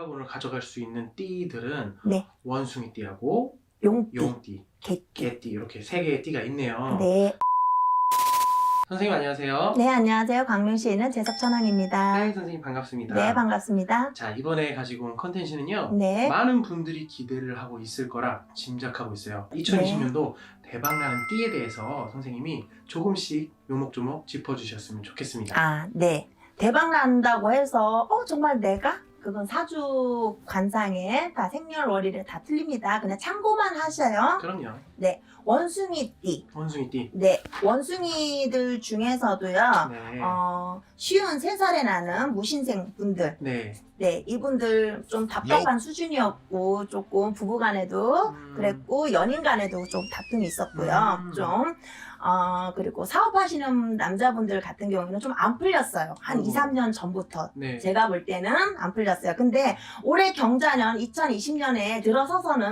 대박운을 가져갈 수 있는 띠들은 네. 원숭이 띠하고 용띠, 용띠, 개띠. 개띠 이렇게 세 개의 띠가 있네요. 네. 선생님 안녕하세요. 네, 안녕하세요. 광명시에 있는 재석천왕입니다. 네, 선생님 반갑습니다. 네, 반갑습니다. 자, 이번에 가지고 온 컨텐츠는요. 네. 많은 분들이 기대를 하고 있을 거라 짐작하고 있어요. 2020년도 대박나는 띠에 대해서 선생님이 조금씩 요목조목 짚어주셨으면 좋겠습니다. 아, 네. 대박 난다고 해서, 어, 정말 내가? 그건 사주 관상에 다 생년월일에 다 틀립니다. 그냥 참고만 하셔요. 그럼요. 원숭이띠. 원숭이 띠. 네. 원숭이들 중에서도요, 네. 어, 쉬운 세 살에 나는 무신생 분들. 네. 네. 이분들 좀 답답한 수준이었고, 조금 부부간에도 음, 그랬고 연인 간에도 좀 다툼이 있었고요. 음. 좀 어, 그리고 사업하시는 남자분들 같은 경우에는 좀 안 풀렸어요. 한 어머. 2, 3년 전부터. 네. 제가 볼 때는 안 풀렸어요. 근데 올해 경자년 2020년에 들어서서는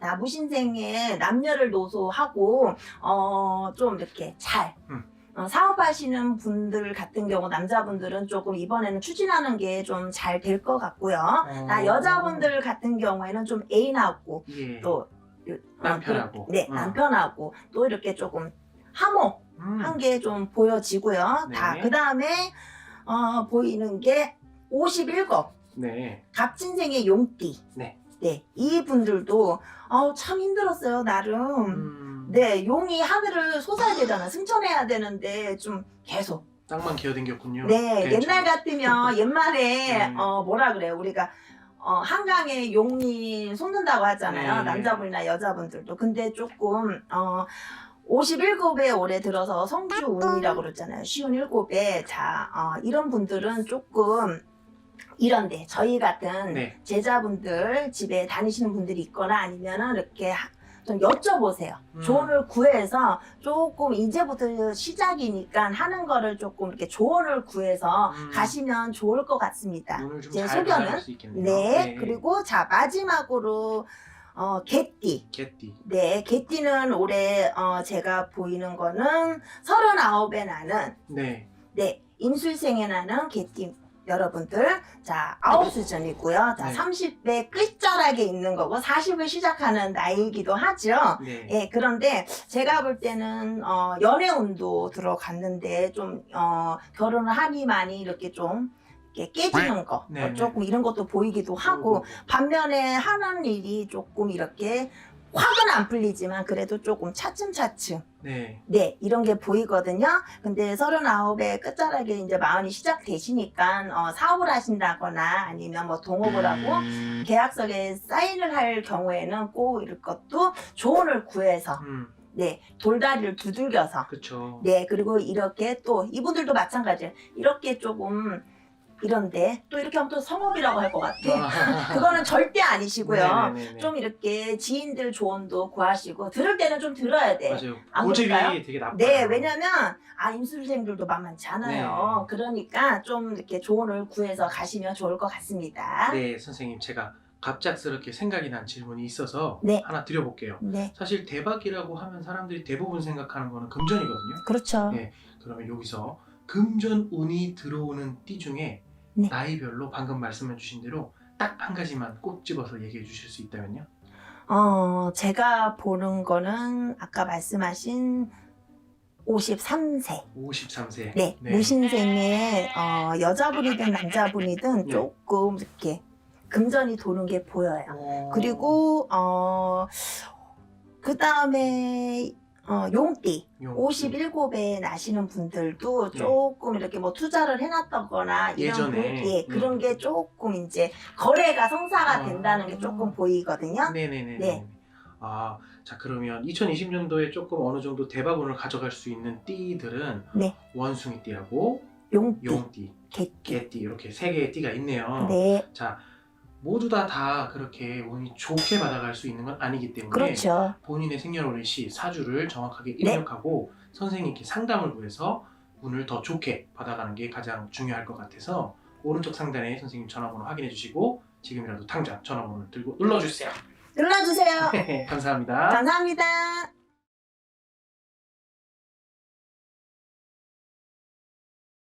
나 무신생의 남녀를 노소하고 어, 좀 이렇게 잘 음. 어, 사업하시는 분들 같은 경우 남자분들은 조금 이번에는 추진하는 게 좀 잘 될 것 같고요. 어, 나 여자분들 같은 경우에는 좀 애인하고 예. 또 요- 남편하고. 어, 그- 네 어. 남편하고 또 이렇게 조금 화목 음. 한게좀 보여지고요. 네. 다 그 다음에 어, 보이는 게 57. 네. 갑진생의 용띠. 네. 네, 이분들도 어, 참 힘들었어요 나름. 음. 네, 용이 하늘을 솟아야 되잖아. 승천해야 되는데 좀 계속. 땅만 기어댕겼군요. 네, 괜찮- 옛날 같으면 옛말에 음. 어 뭐라 그래요? 우리가 어 한강에 용이 솟는다고 하잖아요. 네. 남자분이나 여자분들도. 근데 조금 어 57급에 올해 들어서 성주운이라고 그러잖아요. 쉬운 일곱에 자 어, 이런 분들은 조금 이런데 저희 같은 네. 제자분들 집에 다니시는 분들이 있거나 아니면은 이렇게 하- 좀 여쭤보세요. 음. 조언을 구해서 조금 이제부터 시작이니까 하는 거를 조금 이렇게 조언을 구해서 음. 가시면 좋을 것 같습니다. 오늘 좀제잘 소견은? 받아갈 수 있겠네요. 네, 그리고 자 마지막으로 어, 개띠. 개띠. 네, 개띠는 올해 어, 제가 보이는 거는 39에 나는 네. 네, 임술생에 나는 개띠 여러분들 자 아홉 수전이고요. 자 네. 30대 끝자락에 있는 거고 40을 시작하는 나이이기도 하죠. 네. 예, 그런데 제가 볼 때는 어, 연애운도 들어갔는데 좀 어, 결혼을 하니 많이 이렇게 좀 이렇게 깨지는 거 네, 어, 네. 조금 이런 것도 보이기도 하고 반면에 하는 일이 조금 이렇게 확은 안 풀리지만 그래도 조금 차츰차츰 네. 네, 이런 게 보이거든요. 근데 39의 끝자락에 이제 마흔이 시작되시니까, 어, 사업을 하신다거나 아니면 뭐 동업을 하고, 음. 계약서에 사인을 할 경우에는 꼭 이럴 것도 조언을 구해서, 음. 네, 돌다리를 두들겨서, 그쵸. 네, 그리고 이렇게 또, 이분들도 마찬가지예요. 이렇게 조금, 이런데, 또 이렇게 하면 또 성업이라고 할 것 같아. 아. 그거는 절대 아니시고요. 네네네네. 좀 이렇게 지인들 조언도 구하시고, 들을 때는 좀 들어야 돼. 맞아요. 안 그럴까요? 되게 나빠요. 네, 왜냐면 아 임술생들도 만만치 않아요. 네. 그러니까 좀 이렇게 조언을 구해서 가시면 좋을 것 같습니다. 네, 선생님 제가 갑작스럽게 생각이 난 질문이 있어서 네. 하나 드려볼게요. 네, 사실 대박이라고 하면 사람들이 대부분 생각하는 거는 금전이거든요. 그렇죠. 네. 그러면 여기서 금전 운이 들어오는 띠 중에 네. 나이별로 방금 말씀해 주신 대로 딱 한 가지만 꼭 집어서 얘기해 주실 수 있다면요? 어, 제가 보는 거는 아까 말씀하신 53세. 53세. 네, 무신생의 어, 여자분이든 남자분이든 네. 조금 이렇게 금전이 도는 게 보여요. 어... 그리고 어, 그 다음에 어, 용띠. 용- 57에 나시는 분들도 네. 조금 이렇게 뭐 투자를 해놨다거나 이런 예전에. 분, 예, 그런 음. 게 조금 이제 거래가 성사가 아. 된다는 게 조금 보이거든요. 네네네. 네. 아, 자 그러면 2020년도에 조금 어느 정도 대박운을 가져갈 수 있는 띠들은 네. 원숭이 띠하고 용띠, 용띠, 개띠. 개띠 이렇게 세 개의 띠가 있네요. 네, 자 모두 다 다 그렇게 운이 좋게 받아갈 수 있는 건 아니기 때문에 그렇죠. 본인의 생년월일 시 사주를 정확하게 네. 입력하고 선생님께 상담을 구해서 운을 더 좋게 받아가는 게 가장 중요할 것 같아서 오른쪽 상단에 선생님 전화번호 확인해 주시고 지금이라도 당장 전화번호를 들고 눌러주세요. 눌러주세요. 감사합니다. 감사합니다.